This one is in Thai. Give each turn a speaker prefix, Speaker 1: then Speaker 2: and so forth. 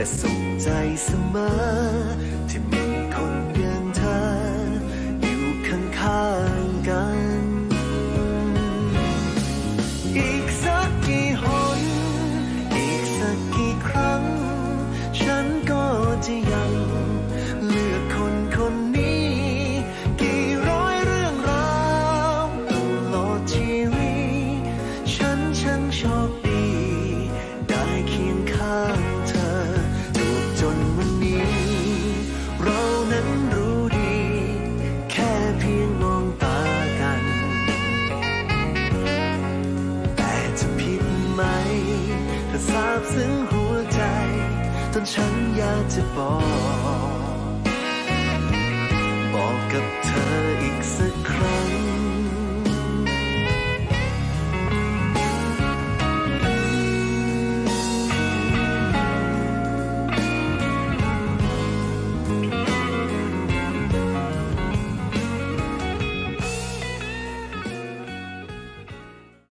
Speaker 1: แต่สุขใจเสมอ ที่มีคนอย่างเธอ อยู่ข้างๆกัน อีกสักกี่หน อีกสักกี่ครั้ง ฉันก็จะยังาบซึ้งหัวใจจนฉันอยากจะบอก